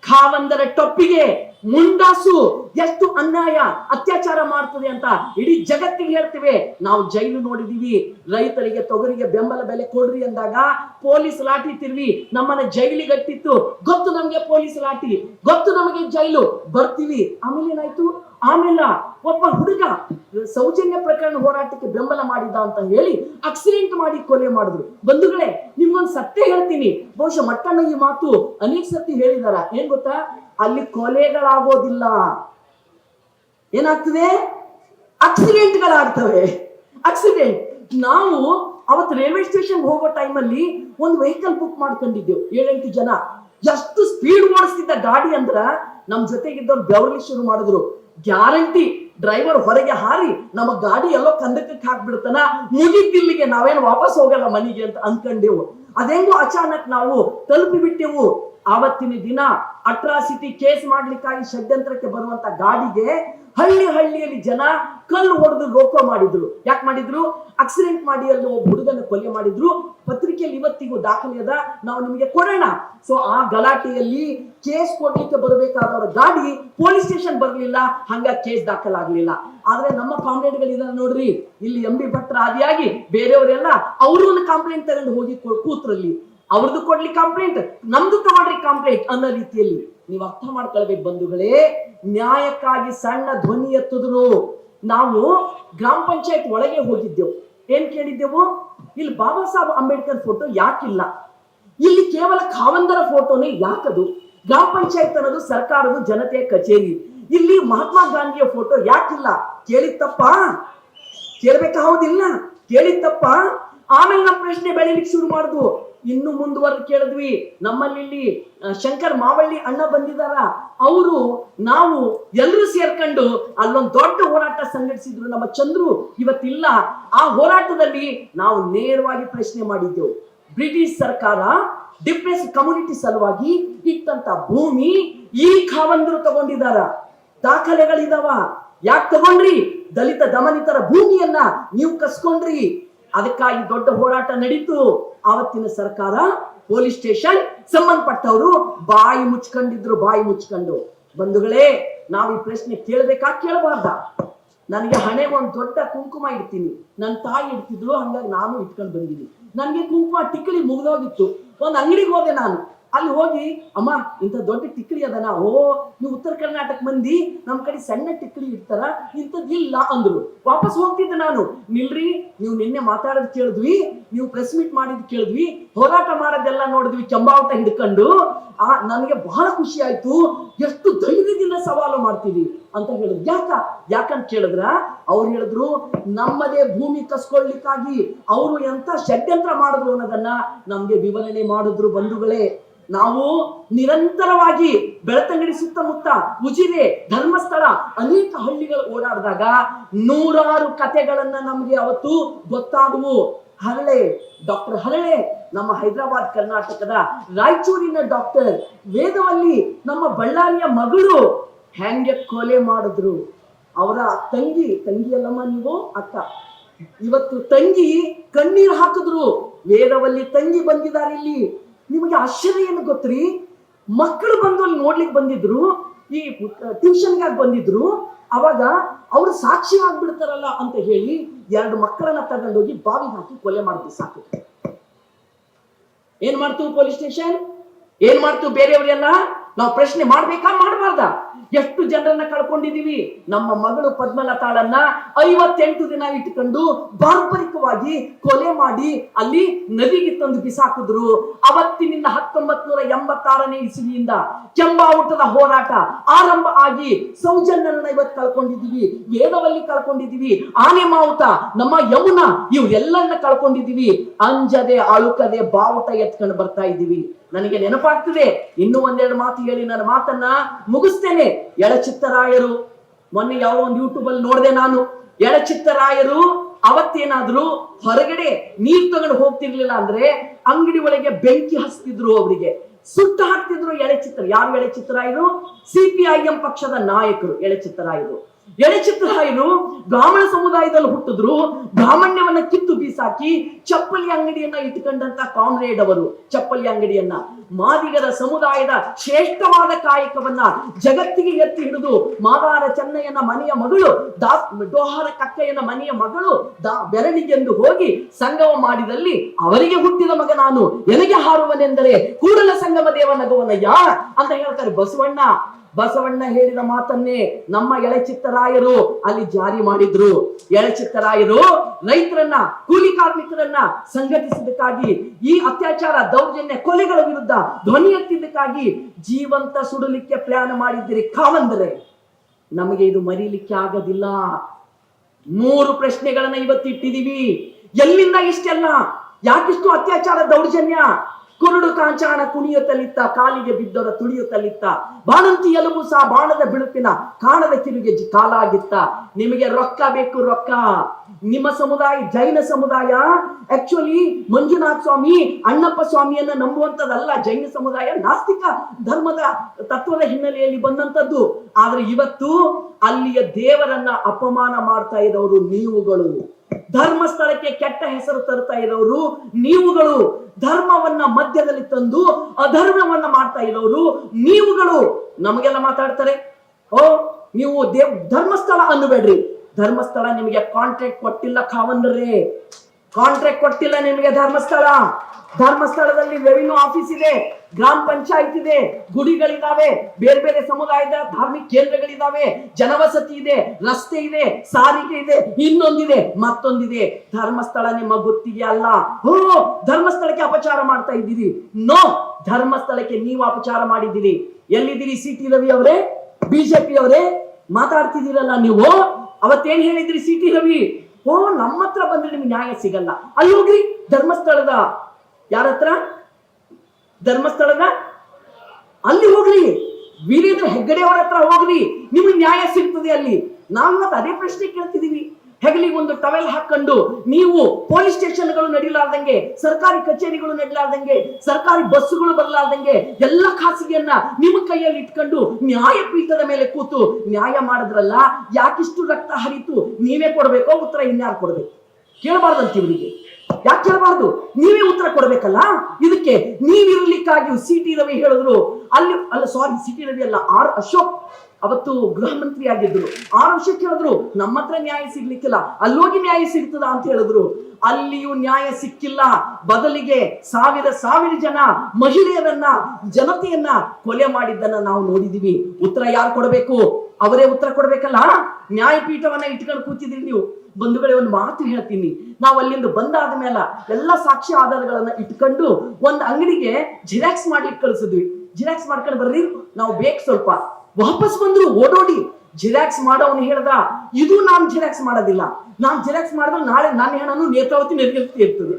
[SPEAKER 1] ಖಾವಂದರ ಟೊಪ್ಪಿಗೆ ಮುಂಡಾಸು ಎಷ್ಟು ಅನ್ಯಾಯ, ಅತ್ಯಾಚಾರ ಮಾಡ್ತದೆ ಅಂತ ಇಡೀ ಜಗತ್ತಿಗೆ ಹೇಳ್ತೇವೆ. ನಾವು ಜೈಲು ನೋಡಿದೀವಿ. ರೈತರಿಗೆ ತೊಗರಿಗೆ ಬೆಂಬಲ ಬೆಲೆ ಕೊಡ್ರಿ ಅಂದಾಗ ಪೊಲೀಸ್ ಲಾಠಿ ತಿರ್ವಿ. ನಮ್ಮನ್ನ ಜೈಲಿಗೆ ಗಟ್ಟಿತ್ತು ಗೊತ್ತು ನಮ್ಗೆ ಪೊಲೀಸ್ ಲಾಠಿ. ಗೊತ್ತು ನಮಗೆ ಜೈಲು. ಬರ್ತೀವಿ. ಆಮೇಲೆ ಏನಾಯ್ತು? ಆಮೇಲೆ ಒಬ್ಬ ಹುಡುಗ ಸೌಜನ್ಯ ಪ್ರಕರಣ ಹೋರಾಟಕ್ಕೆ ಬೆಂಬಲ ಮಾಡಿದ ಅಂತ ಹೇಳಿ ಆಕ್ಸಿಡೆಂಟ್ ಮಾಡಿ ಕೊಲೆ ಮಾಡಿದ್ರು. ಬಂಧುಗಳೇ, ನಿಮ್ಗೊಂದು ಸತ್ಯ ಹೇಳ್ತೀನಿ. ಬಹುಶಃ ಮಟ್ಟಣ್ಣ ಈ ಮಾತು ಅನೇಕ ಸತಿ ಹೇಳಿದಾರ. ಏನ್ ಗೊತ್ತಾ? ಅಲ್ಲಿ ಕೊಲೆಗಳಾಗೋದಿಲ್ಲ. ಏನಾಗ್ತದೆ? ಆಕ್ಸಿಡೆಂಟ್ಗಳಾಗ್ತವೆ ಆಕ್ಸಿಡೆಂಟ್ ನಾವು ಅವತ್ತು ರೈಲ್ವೆ ಸ್ಟೇಷನ್ ಹೋಗೋ ಟೈಮಲ್ಲಿ ಒಂದು ವೆಹಿಕಲ್ ಬುಕ್ ಮಾಡ್ಕೊಂಡಿದ್ದೆವು. ಏಳೆಂಟು ಜನ. ಎಷ್ಟು ಸ್ಪೀಡ್ ಓಡಿಸ್ತಿದ್ದ ಗಾಡಿ ಅಂದ್ರ ನಮ್ಮ ಜೊತೆಗಿದ್ದವ್ರು ಬೆವರ್ಲಿ ಶುರು ಮಾಡಿದ್ರು. ಗ್ಯಾರಂಟಿ ಡ್ರೈವರ್ ಹೊರಗೆ ಹಾರಿ, ನಮ್ಮ ಗಾಡಿ ಎಲ್ಲೋ ಕಂದಕಕ್ಕೆ ಹಾಕ್ಬಿಡ್ತಾನ ಮುಗಿತಿಲ್ಲಿಗೆ ನಾವೇನು ವಾಪಸ್ ಹೋಗಲ್ಲ ಮನೆಗೆ ಅಂತ ಅನ್ಕೊಂಡೆವು. ಅದೇಂಗೋ ಅಚಾನಕ್ ನಾವು ತಲುಪಿ ಬಿಟ್ಟೆವು ಆವತ್ತಿನ ದಿನ ಅಟ್ರಾಸಿಟಿ ಕೇಸ್ ಮಾಡ್ಲಿಕ್ಕಾಗಿ ಷಡ್ಯಂತ್ರಕ್ಕೆ ಬರುವಂತ ಗಾಡಿಗೆ ಹಳ್ಳಿ ಹಳ್ಳಿಯಲ್ಲಿ ಜನ ಕಲ್ಲು ಹೊಡೆದು ಲೋಕ ಮಾಡಿದ್ರು. ಯಾಕೆ ಮಾಡಿದ್ರು? ಆಕ್ಸಿಡೆಂಟ್ ಮಾಡಿ ಅಲ್ಲಿ ಒಬ್ಬ ಹುಡುಗನ ಕೊಲೆ ಮಾಡಿದ್ರು. ಪತ್ರಿಕೆಯಲ್ಲಿ ಇವತ್ತಿಗೂ ದಾಖಲೆ ಅದ. ನಾವು ನಿಮಗೆ ಕೊಡೋಣ. ಸೊ ಆ ಗಲಾಟೆಯಲ್ಲಿ ಕೇಸ್ ಕೊಡ್ಲಿಕ್ಕೆ ಬರಬೇಕಾದವರ ಗಾಡಿ ಪೊಲೀಸ್ ಸ್ಟೇಷನ್ ಬರಲಿಲ್ಲ. ಹಂಗ ಕೇಸ್ ದಾಖಲಾಗ್ಲಿಲ್ಲ. ಆದ್ರೆ ನಮ್ಮ ಕಾಮ್ರೇಡ್ಗಳಿದ ನೋಡ್ರಿ. ಇಲ್ಲಿ ಎಂ ಬಿ ಭಟ್ರ ಆದಿಯಾಗಿ ಬೇರೆಯವರೆಲ್ಲ ಅವರು ಒಂದು ಕಂಪ್ಲೇಂಟ್ ತಗೊಂಡು ಹೋಗಿ ಕೂತ್ರಲ್ಲಿ. ಅವ್ರದ್ದು ಕೊಡ್ಲಿ ಕಂಪ್ಲೇಂಟ್ ನಮ್ದು ತಗೊಳ್ರಿ ಕಂಪ್ಲೇಂಟ್ ಅನ್ನೋ ರೀತಿಯಲ್ಲಿ ನೀವು ಅರ್ಥ ಮಾಡ್ಕೊಳ್ಬೇಕು ಬಂಧುಗಳೇ. ನ್ಯಾಯಕ್ಕಾಗಿ ಸಣ್ಣ ಧ್ವನಿ ಎತ್ತಿದ್ರು. ನಾವು ಗ್ರಾಮ ಪಂಚಾಯತ್ ಒಳಗೆ ಹೋಗಿದ್ದೆವು. ಏನ್ ಕೇಳಿದ್ದೆವು? ಇಲ್ಲಿ ಬಾಬಾ ಸಾಹೇಬ್ ಅಂಬೇಡ್ಕರ್ ಫೋಟೋ ಯಾಕಿಲ್ಲ? ಇಲ್ಲಿ ಕೇವಲ ಖಾವಂದರ ಫೋಟೋನೇ ಯಾಕದು? ಗ್ರಾಮ ಪಂಚಾಯತ್ ಅನ್ನೋದು ಸರ್ಕಾರದ ಜನತೆಯ ಕಚೇರಿ. ಇಲ್ಲಿ ಮಹಾತ್ಮ ಗಾಂಧಿಯ ಫೋಟೋ ಯಾಕಿಲ್ಲ? ಕೇಳಿತ್ತಪ್ಪ. ಕೇಳ್ಬೇಕಾ ಹೌದಿಲ್ಲ? ಕೇಳಿತ್ತಪ್ಪ. ಆಮೇಲೆ ನಮ್ಮ ಪ್ರಶ್ನೆ ಬೆಳಿಲಿಕ್ಕೆ ಶುರು ಮಾಡುದು ಇನ್ನು ಮುಂದುವರೆದು ಕೇಳಿದ್ವಿ. ನಮ್ಮಲ್ಲಿ ಶಂಕರ್ ಮಾವಳ್ಳಿ ಅಣ್ಣ ಬಂದಿದಾರ. ಅವರು ನಾವು ಎಲ್ಲರೂ ಸೇರ್ಕೊಂಡು ಅಲ್ಲೊಂದು ದೊಡ್ಡ ಹೋರಾಟ ಸಂಘಟಿಸಿದ್ರು. ನಮ್ಮ ಚಂದ್ರು ಇವತ್ತಿಲ್ಲ. ಆ ಹೋರಾಟದಲ್ಲಿ ನಾವು ನೇರವಾಗಿ ಪ್ರಶ್ನೆ ಮಾಡಿದ್ದೆವು. ಬ್ರಿಟಿಷ್ ಸರ್ಕಾರ ಡಿಪ್ರೆಸ್ ಕಮ್ಯುನಿಟಿ ಸಲುವಾಗಿ ಇಟ್ಟಂತ ಭೂಮಿ ಈ ಖಾವಂದರು ತಗೊಂಡಿದಾರ. ದಾಖಲೆಗಳಿದಾವ. ಯಾಕೆ ತಗೊಂಡ್ರಿ? ದಲಿತ ದಮನಿತರ ಭೂಮಿಯನ್ನ ನೀವು ಕಸ್ಕೊಂಡ್ರಿ. ಅದಕ್ಕಾಗಿ ದೊಡ್ಡ ಹೋರಾಟ ನಡೀತು. ಆವತ್ತಿನ ಸರ್ಕಾರ, ಪೊಲೀಸ್ ಸ್ಟೇಷನ್ ಸಂಬಂಧಪಟ್ಟವರು ಬಾಯಿ ಮುಚ್ಕೊಂಡಿದ್ರು, ಬಾಯಿ ಮುಚ್ಕೊಂಡು. ಬಂಧುಗಳೇ, ನಾವು ಈ ಪ್ರಶ್ನೆ ಕೇಳಬೇಕಾ? ಕೇಳಬಾರ್ದ? ನನಗೆ ಹಣೆ ಒಂದು ದೊಡ್ಡ ಕುಂಕುಮ ಇಡ್ತೀನಿ. ನನ್ನ ತಾಯಿ ಇಡ್ತಿದ್ರು ಹಂಗಾಗಿ ನಾನು ಇಟ್ಕೊಂಡು ಬಂದಿದ್ದೀನಿ. ನನಗೆ ಕುಂಕುಮ ಟಿಕ್ಕಲಿ ಮುಗಿದೋಗಿತ್ತು. ಒಂದು ಅಂಗಡಿಗೆ ಹೋದೆ ನಾನು. ಅಲ್ಲಿ ಹೋಗಿ, ಅಮ್ಮ, ಇಂಥ ದೊಡ್ಡ ಟಿಕ್ಕಳಿ ಅದನ ಓ ನೀವು ಉತ್ತರ ಕರ್ನಾಟಕ ಮಂದಿ ನಮ್ಮ ಕಡೆ ಸಣ್ಣ ಟಿಕ್ಕಳಿ ಇರ್ತಾರ ಇಂಥದ್ದು ಇಲ್ಲ ಅಂದ್ರು. ವಾಪಸ್ ಹೋಗ್ತಿದ್ದೆ ನಾನು. ನಿಲ್ರಿ, ನೀವು ನಿನ್ನೆ ಮಾತಾಡೋದು ಕೇಳಿದ್ವಿ, ನೀವು ಪ್ರೆಸ್ ಮೀಟ್ ಮಾಡಿದ್ ಕೇಳಿದ್ವಿ, ಹೋರಾಟ ಮಾಡೋದೆಲ್ಲ ನೋಡಿದ್ವಿ, ಚಂಬಾವಟ ಹಿಡ್ಕೊಂಡು. ಆ, ನನಗೆ ಬಹಳ ಖುಷಿ ಆಯ್ತು. ಎಷ್ಟು ಧೈರ್ಯದಿಂದ ಸವಾಲು ಮಾಡ್ತೀವಿ ಅಂತ ಹೇಳಿದ್ರು. ಯಾಕ? ಯಾಕಂತ ಕೇಳಿದ್ರ, ಅವ್ರು ಹೇಳಿದ್ರು, ನಮ್ಮದೇ ಭೂಮಿ ಕಸ್ಕೊಳ್ಳಿಕ್ಕಾಗಿ ಅವರು ಎಂತ ಷಡ್ಯಂತ್ರ ಮಾಡಿದ್ರು ಅನ್ನೋದನ್ನ ನಮ್ಗೆ ವಿವರಣೆ ಮಾಡಿದ್ರು ಬಂಧುಗಳೇ. ನಾವು ನಿರಂತರವಾಗಿ ಬೆಳತಂಗಡಿ ಸುತ್ತಮುತ್ತ ಉಜಿರೆ, ಧರ್ಮಸ್ಥಳ, ಅನೇಕ ಹಳ್ಳಿಗಳು ಓಡಾಡಿದಾಗ ನೂರಾರು ಕತೆಗಳನ್ನ ನಮ್ಗೆ ಅವತ್ತು ಗೊತ್ತಾದವು. ಹರಳೆ, ಡಾಕ್ಟರ್ ಹರಳೆ, ನಮ್ಮ ಹೈದರಾಬಾದ್ ಕರ್ನಾಟಕದ ರಾಯಚೂರಿನ ಡಾಕ್ಟರ್ ವೇದವಲ್ಲಿ ನಮ್ಮ ಬಳ್ಳಾರಿಯ ಮಗಳು ಹೆಂಗೆ ಕೊಲೆ ಮಾಡಿದ್ರು. ಅವರ ತಂಗಿ, ತಂಗಿಯಲ್ಲಮ್ಮ ನೀವು, ಅಕ್ಕ? ಇವತ್ತು ತಂಗಿ ಕಣ್ಣೀರು ಹಾಕಿದ್ರು. ವೇದವಲ್ಲಿ ತಂಗಿ ಬಂದಿದ್ದಾರೆ ಇಲ್ಲಿ. ನಿಮಗೆ ಆಶ್ಚರ್ಯ ಏನು ಗೊತ್ತ್ರಿ? ಮಕ್ಕಳು ಬಂದು ಅಲ್ಲಿ ನೋಡ್ಲಿಕ್ಕೆ ಬಂದಿದ್ರು, ಈ ಟ್ಯೂಷನ್ಗಾಗಿ ಬಂದಿದ್ರು, ಅವಾಗ ಅವರು ಸಾಕ್ಷಿ ಆಗ್ಬಿಡ್ತಾರಲ್ಲ ಅಂತ ಹೇಳಿ ಎರಡು ಮಕ್ಕಳನ್ನ ತಗೊಂಡೋಗಿ ಬಾವಿ ಹಾಕಿ ಕೊಲೆ ಮಾಡಿ ಸಾಕು. ಏನ್ ಮಾಡ್ತು ಪೊಲೀಸ್ ಸ್ಟೇಷನ್? ಏನ್ ಮಾಡ್ತು ಬೇರೆಯವರೆಲ್ಲ? ನಾವು ಪ್ರಶ್ನೆ ಮಾಡ್ಬೇಕಾ? ಮಾಡಬಾರ್ದ? ಎಷ್ಟು ಜನರನ್ನ ಕಳ್ಕೊಂಡಿದೀವಿ ನಮ್ಮ ಮಗಳು ಪದ್ಮಲತಾಳನ್ನ ಐವತ್ತೆಂಟು ದಿನ ಇಟ್ಕೊಂಡು ಬಾರ್ಬರಿಕವಾಗಿ ಕೊಲೆ ಮಾಡಿ ಅಲ್ಲಿ ನದಿಗೆ ತಂದು ಬಿಸಾಕಿದ್ರು. ಅವತ್ತಿನಿಂದ ಹತ್ತೊಂಬತ್ ನೂರ ಎಂಬತ್ತಾರನೇ ಇಸುವಿಯಿಂದ ಕೆಂಬಾವುಟದ ಹೋರಾಟ ಆರಂಭ ಆಗಿ ಸೌಜನ್ಯನ ಇವತ್ತು ಕಳ್ಕೊಂಡಿದೀವಿ ವೇದವಲ್ಲಿ ಕಳ್ಕೊಂಡಿದೀವಿ ಆನೆ ಮಾವುತ ನಮ್ಮ ಯಮುನಾ, ಇವರೆಲ್ಲರನ್ನ ಕಳ್ಕೊಂಡಿದೀವಿ ಅಂಜದೆ, ಅಳುಕದೆ, ಬಾವುಟ ಎತ್ಕೊಂಡು ಬರ್ತಾ ಇದ್ದೀವಿ. ನನಗೆ ನೆನಪಾಗ್ತದೆ, ಇನ್ನೂ ಒಂದೆರಡು ಮಾತು ಹೇಳಿ ನನ್ನ ಮಾತನ್ನ ಮುಗಿಸ್ತೇನೆ. ಎಳಚಿತ್ತರಾಯರು ಮೊನ್ನೆ ಯಾವ ಒಂದು ಯೂಟ್ಯೂಬ್ ಅಲ್ಲಿ ನೋಡಿದೆ ನಾನು. ಎಳಚಿತ್ತರಾಯರು ಅವತ್ತೇನಾದ್ರು ಹೊರಗಡೆ ನೀರ್ ತಗೊಂಡು ಹೋಗ್ತಿರ್ಲಿಲ್ಲ ಅಂದ್ರೆ ಅಂಗಡಿ ಒಳಗೆ ಬೆಂಕಿ ಹಸ್ತಿದ್ರು ಅವರಿಗೆ. ಸುಟ್ಟು ಹಾಕ್ತಿದ್ರು ಎಳೆಚಿತ್ರ ಯಾರು ಎಳೆಚಿತ್ತರಾಯರು ಸಿಪಿಐಎಂ ಪಕ್ಷದ ನಾಯಕರು ಎಳೆಚಿತ್ತರಾಯರು ಎಳೆಚಿತ್ತರಾಯರು ಬ್ರಾಹ್ಮಣ ಸಮುದಾಯದಲ್ಲಿ ಹುಟ್ಟಿದ್ರು. ಬ್ರಾಹ್ಮಣ್ಯವನ್ನ ಕಿತ್ತು ಬೀಸಾಕಿ ಚಪ್ಪಲಿ ಅಂಗಡಿಯನ್ನ ಇಟ್ಕೊಂಡಂತ ಕಾಮ್ರೇಡ್ ಅವರು. ಚಪ್ಪಲಿ ಅಂಗಡಿಯನ್ನ. ಮಾದಿಗರ ಸಮುದಾಯದ ಶ್ರೇಷ್ಠವಾದ ಕಾಯಕವನ್ನ ಜಗತ್ತಿಗೆ ಎತ್ತಿ ಹಿಡಿದು ಮಾದಾರ ಚೆನ್ನಯ್ಯನ ಮನೆಯ ಮಗಳು, ದಾ, ಡೋಹಾರ ಕಕ್ಕಯ್ಯನ ಮನೆಯ ಮಗಳು, ದಾ, ಬೆರಳಿಗೆಂದು ಹೋಗಿ ಸಂಗಮ ಮಾಡಿದಲ್ಲಿ ಅವರಿಗೆ ಹುಟ್ಟಿದ ಮಗ ನಾನು. ಎನಗೆ ಹಾರುವನೆಂದರೆ ಕೂಡಲ ಸಂಗಮ ದೇವ ನಗುವನಯ್ಯ ಅಂತ ಹೇಳ್ತಾರೆ ಬಸವಣ್ಣ. ಬಸವಣ್ಣ ಹೇಳಿದ ಮಾತನ್ನೇ ನಮ್ಮ ಎಳೆಚಿತ್ತರಾಯರು ಅಲ್ಲಿ ಜಾರಿ ಮಾಡಿದ್ರು. ಎಳೆಚಿತ್ತರಾಯರು ರೈತರನ್ನ, ಕೂಲಿ ಕಾರ್ಮಿಕರನ್ನ ಸಂಘಟಿಸಿದಕ್ಕಾಗಿ ಈ ಅತ್ಯಾಚಾರ ದೌರ್ಜನ್ಯ ಕೊಲೆಗಳ ವಿರುದ್ಧ ಧ್ವನಿ ಎತ್ತಿದ್ದಕ್ಕಾಗಿ ಜೀವಂತ ಸುಡಲಿಕ್ಕೆ ಪ್ಲಾನ್ ಮಾಡಿದ್ದೀರಿ. ಕಾವಂದರೆ ನಮಗೆ ಇದು ಮರೀಲಿಕ್ಕೆ ಆಗೋದಿಲ್ಲ. ಮೂರು ಪ್ರಶ್ನೆಗಳನ್ನ ಇವತ್ತು ಇಟ್ಟಿದೀವಿ ಎಲ್ಲಿಂದ ಇಷ್ಟೆಲ್ಲ? ಯಾಕಿಷ್ಟು ಅತ್ಯಾಚಾರ ದೌರ್ಜನ್ಯ? ಕುರುಡು ಕಾಂಚಾಣ ಕುಣಿಯುತ್ತಲಿತ್ತ ಕಾಲಿಗೆ ಬಿದ್ದವರ ತುಳಿಯುತ್ತಲಿತ್ತ ಬಾಣಂತಿ ಎಲುಬು ಸಹ ಬಾಣದ ಬಿಳುಪಿನ ಕಾಣದ ಕಿರುಗೆ ಕಾಲಾಗಿತ್ತ. ನಿಮಗೆ ರೊಕ್ಕ ಬೇಕು, ರೊಕ್ಕ. ನಿಮ್ಮ ಸಮುದಾಯ, ಜೈನ ಸಮುದಾಯ ಆಕ್ಚುಲಿ ಮಂಜುನಾಥ ಸ್ವಾಮಿ, ಅಣ್ಣಪ್ಪ ಸ್ವಾಮಿಯನ್ನ ನಂಬುವಂತದಲ್ಲ ಜೈನ ಸಮುದಾಯ, ನಾಸ್ತಿಕ ಧರ್ಮದ ತತ್ವದ ಹಿನ್ನೆಲೆಯಲ್ಲಿ ಬಂದಂತದ್ದು ಆದ್ರೆ ಇವತ್ತು ಅಲ್ಲಿಯ ದೇವರನ್ನ ಅಪಮಾನ ಮಾಡ್ತಾ ಇರೋರು ನೀವುಗಳು. ಧರ್ಮಸ್ಥಳಕ್ಕೆ ಕೆಟ್ಟ ಹೆಸರು ತರ್ತಾ ಇರೋರು ನೀವುಗಳು. ಧರ್ಮವನ್ನ ಮಧ್ಯದಲ್ಲಿ ತಂದು ಅಧರ್ಮವನ್ನ ಮಾಡ್ತಾ ಇರೋರು ನೀವುಗಳು. ನಮಗೆಲ್ಲ ಮಾತಾಡ್ತಾರೆ? ಓ, ನೀವು ದೇವ್ ಧರ್ಮಸ್ಥಳ ಅನ್ನಬೇಡ್ರಿ. ಧರ್ಮಸ್ಥಳ ನಿಮಗೆ ಕಾಂಟ್ರಾಕ್ಟ್ ಕೊಟ್ಟಿಲ್ಲ ಕಾವಂದ್ರಿ ಕಾಂಟ್ರಾಕ್ಟ್ ಕೊಟ್ಟಿಲ್ಲ ನಿಮಗೆ ಧರ್ಮಸ್ಥಳ. ಧರ್ಮಸ್ಥಳದಲ್ಲಿ ರೆವಿನ್ಯೂ ಆಫೀಸ್ ಇದೆ, ಗ್ರಾಮ ಪಂಚಾಯತ್ ಇದೆ, ಗುಡಿಗಳಿದಾವೆ, ಬೇರೆ ಬೇರೆ ಸಮುದಾಯದ ಧಾರ್ಮಿಕ ಕೇಂದ್ರಗಳಿದಾವೆ, ಜನವಸತಿ ಇದೆ, ರಸ್ತೆ ಇದೆ, ಸಾರಿಗೆ ಇದೆ, ಇನ್ನೊಂದಿದೆ, ಮತ್ತೊಂದಿದೆ. ಧರ್ಮಸ್ಥಳ ನಿಮ್ಮ ಗುತ್ತಿಗೆ ಅಲ್ಲ. ಓ, ಧರ್ಮಸ್ಥಳಕ್ಕೆ ಅಪಚಾರ ಮಾಡ್ತಾ ಇದ್ದೀರಿ. ನೋ, ಧರ್ಮಸ್ಥಳಕ್ಕೆ ನೀವು ಅಪಚಾರ ಮಾಡಿದ್ದೀರಿ. ಎಲ್ಲಿದ್ದೀರಿ ಸಿ ರವಿ ಅವರೇ? ಬಿಜೆಪಿ ಅವರೇ? ಮಾತಾಡ್ತಿದ್ದೀರಲ್ಲ ನೀವು? ಅವತ್ತೇನ್ ಹೇಳಿದ್ರಿ ಸಿ ಟಿ ರವಿ? ಓ ನಮ್ಮ ಹತ್ರ ಬಂದ್ರೆ ನಿಮ್ಗೆ ನ್ಯಾಯ ಸಿಗಲ್ಲ. ಅಲ್ಲಿ ಹೋಗ್ರಿ, ಧರ್ಮಸ್ಥಳದ ಯಾರ ಹತ್ರ? ಧರ್ಮಸ್ಥಳದ? ಅಲ್ಲಿ ಹೋಗ್ರಿ, ವೀರೇಂದ್ರ ಹೆಗ್ಗಡೆ ಅವರ ಹತ್ರ ಹೋಗ್ರಿ, ನಿಮ್ಗೆ ನ್ಯಾಯ ಸಿಗ್ತದೆ ಅಲ್ಲಿ. ನಾವು ಅದೇ ಪ್ರಶ್ನೆ ಕೇಳ್ತಿದೀವಿ. ಹೆಗಲಿಗೆ ಒಂದು ಟವೆಲ್ ಹಾಕೊಂಡು ನೀವು ಪೊಲೀಸ್ ಸ್ಟೇಷನ್ಗಳು ನಡೀಲಾರ್ದಂಗೆ, ಸರ್ಕಾರಿ ಕಚೇರಿಗಳು ನಡೀಲಾರ್ದಂಗೆ, ಸರ್ಕಾರಿ ಬಸ್ಸುಗಳು ಬರಲಾರ್ದಂಗೆ ಎಲ್ಲ ಖಾಸಗಿಯನ್ನ ನಿಮ್ಮ ಕೈಯಲ್ಲಿ ಇಟ್ಕೊಂಡು ನ್ಯಾಯಪೀಠದ ಮೇಲೆ ಕೂತು ನ್ಯಾಯ ಮಾಡಿದ್ರಲ್ಲ, ಯಾಕಿಷ್ಟು ರಕ್ತ ಹರಿತು, ನೀವೇ ಕೊಡಬೇಕೋ ಉತ್ತರ ಇನ್ಯಾರು ಕೊಡ್ಬೇಕು? ಕೇಳಬಾರ್ದಂತ ಇವರಿಗೆ. ಯಾಕೆ ಕೇಳಬಾರ್ದು? ನೀವೇ ಉತ್ತರ ಕೊಡಬೇಕಲ್ಲ? ಇದಕ್ಕೆ ನೀವಿರ್ಲಿಕ್ಕಾಗಿ ಸಿ ಟಿ ರವಿ ಹೇಳಿದ್ರು. ಅಲ್ಲಿ, ಅಲ್ಲ ಸಾರಿ ಸಿ ಟಿ ರವಿ ಅಲ್ಲ, ಆರ್ ಅಶೋಕ್. ಅವತ್ತು ಗೃಹ ಮಂತ್ರಿ ಆಗಿದ್ರು. ಆರು ವರ್ಷ ಕೇಳಿದ್ರು, ನಮ್ಮ ಹತ್ರ ನ್ಯಾಯ ಸಿಗ್ಲಿಕ್ಕಿಲ್ಲ. ಅಲ್ಲೋಗಿ ನ್ಯಾಯ ಸಿಗ್ತದ? ಅಂತ ಹೇಳಿದ್ರು. ಅಲ್ಲಿಯೂ ನ್ಯಾಯ ಸಿಕ್ಕಿಲ್ಲ. ಬದಲಿಗೆ ಸಾವಿರ ಸಾವಿರ ಜನ ಮಹಿಳೆಯರನ್ನ, ಜನತೆಯನ್ನ ಕೊಲೆ ಮಾಡಿದ್ದನ್ನ ನಾವು ನೋಡಿದೀವಿ. ಉತ್ತರ ಯಾರು ಕೊಡಬೇಕು? ಅವರೇ ಉತ್ತರ ಕೊಡ್ಬೇಕಲ್ಲ? ನ್ಯಾಯಪೀಠವನ್ನ ಇಟ್ಕೊಂಡು ಕೂತಿದ್ರಿ ನೀವು. ಬಂಧುಗಳೇ, ಒಂದು ಮಾತು ಹೇಳ್ತೀನಿ. ನಾವು ಅಲ್ಲಿಂದ ಬಂದಾದ ಮೇಲೆ ಎಲ್ಲ ಸಾಕ್ಷಿ ಆಧಾರಗಳನ್ನ ಇಟ್ಕೊಂಡು ಒಂದು ಅಂಗಡಿಗೆ ಜಿರಾಕ್ಸ್ ಮಾಡ್ಲಿಕ್ಕೆ ಕಳಿಸಿದ್ವಿ. ಜಿರಾಕ್ಸ್ ಮಾಡ್ಕೊಂಡು ಬರ್ರಿ, ನಾವು ಬೇಕು ಸ್ವಲ್ಪ. ವಾಪಸ್ ಬಂದ್ರು ಓಡೋಡಿ ಜಿರಾಕ್ಸ್ ಮಾಡೋನು ಹೇಳ್ದ, ಇದು ನಾನ್ ಜಿರಾಕ್ಸ್ ಮಾಡೋದಿಲ್ಲ. ನಾನ್ ಜಿರಾಕ್ಸ್ ಮಾಡಿದ್ರೆ ನಾಳೆ ನನ್ನ ಹೆಣನು ನೇತ್ರಾವತಿ ನೆರವೇರ್ತಿ ಇರ್ತದೆ.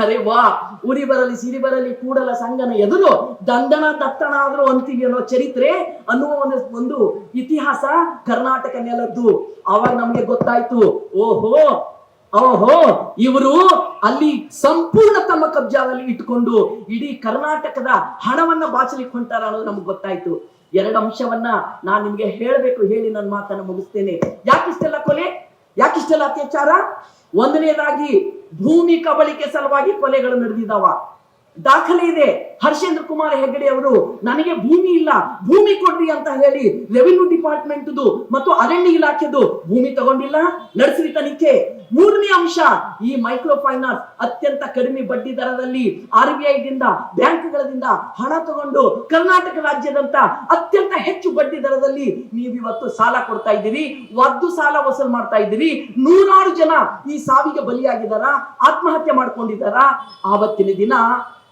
[SPEAKER 1] ಅರೆ ವಾ, ಉರಿ ಬರಲಿ, ಸಿರಿ ಬರಲಿ, ಕೂಡಲ ಸಂಗನ ಎದುರು ದಂಡನ ದತ್ತಣ ಆದ್ರೂ ಅಂತೀವಿ ಅನ್ನೋ ಚರಿತ್ರೆ ಅನ್ನುವ ಒಂದು ಒಂದು ಇತಿಹಾಸ ಕರ್ನಾಟಕ ನೆಲದ್ದು. ಅವಾಗ ನಮ್ಗೆ ಗೊತ್ತಾಯ್ತು, ಓಹೋ ಓಹೋ, ಇವರು ಅಲ್ಲಿ ಸಂಪೂರ್ಣ ತಮ್ಮ ಕಬ್ಜಾದಲ್ಲಿ ಇಟ್ಕೊಂಡು ಇಡೀ ಕರ್ನಾಟಕದ ಹಣವನ್ನ ಬಾಚಲಿಕ್ಕೆ ಹೊಂಟಾರ ಅನ್ನೋದು ನಮ್ಗೆ ಗೊತ್ತಾಯ್ತು. ಎರಡು ಅಂಶವನ್ನ ನಾನು ನಿಮಗೆ ಹೇಳಬೇಕು, ಹೇಳಿ ನನ್ನ ಮಾತನ್ನು ಮುಗಿಸ್ತೇನೆ. ಯಾಕಿಷ್ಟೆಲ್ಲ ಕೊಲೆ? ಯಾಕಿಷ್ಟೆಲ್ಲ ಅತ್ಯಾಚಾರ? ಒಂದನೇದಾಗಿ ಭೂಮಿ ಕಬಳಿಕೆ ಸಲುವಾಗಿ ಕೊಲೆಗಳು ನಡೆದಿದ್ದಾವ. ದಾಖಲೆ ಇದೆ. ಹರ್ಷೇಂದ್ರ ಕುಮಾರ್ ಹೆಗಡೆ ಅವರು, ನನಗೆ ಭೂಮಿ ಇಲ್ಲ, ಭೂಮಿ ಕೊಡ್ರಿ ಅಂತ ಹೇಳಿ ರೆವಿನ್ಯೂ ಡಿಪಾರ್ಟ್ಮೆಂಟ್ ಮತ್ತು ಅರಣ್ಯ ಇಲಾಖೆದು ಭೂಮಿ ತಗೊಂಡಿಲ್ಲ. ನಡೆಸಿರಿ ತನಿಖೆ. ಮೂರನೇ ಅಂಶ, ಈ ಮೈಕ್ರೋ ಫೈನಾನ್ಸ್ ಅತ್ಯಂತ ಕಡಿಮೆ ಬಡ್ಡಿ ದರದಲ್ಲಿ ಆರ್ ಬಿ ಐದಿಂದ ಬ್ಯಾಂಕ್ಗಳಿಂದ ಹಣ ತಗೊಂಡು ಕರ್ನಾಟಕ ರಾಜ್ಯದಂತ ಅತ್ಯಂತ ಹೆಚ್ಚು ಬಡ್ಡಿ ದರದಲ್ಲಿ ನೀವು ಇವತ್ತು ಸಾಲ ಕೊಡ್ತಾ ಇದ್ದೀರಿ. ಒದ್ದು ಸಾಲ ವಸೂಲ್ ಮಾಡ್ತಾ ಇದ್ದೀರಿ. ನೂರಾರು ಜನ ಈ ಸಾವಿಗೆ ಬಲಿಯಾಗಿದ್ದಾರ? ಆತ್ಮಹತ್ಯೆ ಮಾಡ್ಕೊಂಡಿದ್ದಾರ? ಆವತ್ತಿನ ದಿನ